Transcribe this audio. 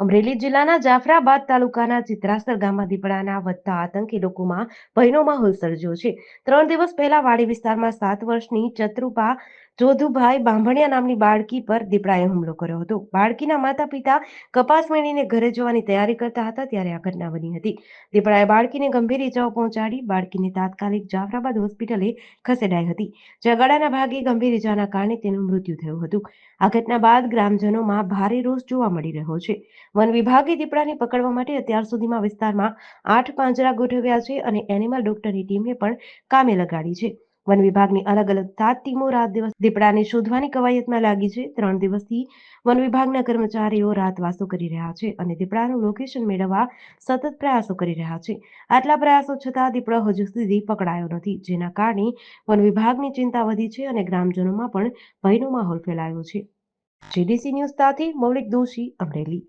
અમરેલી જિલ્લાના જાફરાબાદ તાલુકાના ચિત્રાસર ગામમાં દીપડાના વધતા આતંકી લોકોમાં ભયનો માહોલ સર્જ્યો છે. ત્રણ દિવસ પહેલા વાડી વિસ્તારમાં સાત વર્ષની ચતુપા જોધુભાઈ બાંભણિયા નામની બાળકી પર દીપડાએ હુમલો કર્યો હતો. બાળકીના માતા પિતા કપાસ વીણીને ઘરે જવાની તૈયારી કરતા હતા ત્યારે આ ઘટના બની હતી. દીપડાએ બાળકીને ગંભીર ઇજાઓ પહોંચાડી બાળકીને તાત્કાલિક જાફરાબાદ હોસ્પિટલે ખસેડાઈ હતી. જ્યાં ભાગે ગંભીર ઇજાના કારણે તેનું મૃત્યુ થયું હતું. આ ઘટના બાદ ગ્રામજનોમાં ભારે રોષ જોવા મળી રહ્યો છે. વન વિભાગે દીપડાને પકડવા માટે અત્યાર સુધીમાં વિસ્તારમાં આઠ પાંજરા ગોઠવ્યા છે અને એનિમલ ડોક્ટરની ટીમને પણ કામે લગાડી છે. વન વિભાગની અલગ અલગ સાત ટીમો રાત દિવસ દીપડાને શોધવાની કવાયતમાં લાગી છે. ત્રણ દિવસથી વન વિભાગના કર્મચારીઓ રાતવાસો કરી રહ્યા છે અને દીપડાનું લોકેશન મેળવવા સતત પ્રયાસો કરી રહ્યા છે. આટલા પ્રયાસો છતાં દીપડો હજુ સુધી પકડાયો નથી, જેના કારણે વન વિભાગની ચિંતા વધી છે અને ગ્રામજનોમાં પણ ભયનો માહોલ ફેલાયો છે. જીડીસી ન્યૂઝ સાથે મૌલિક દોશી અમરેલી.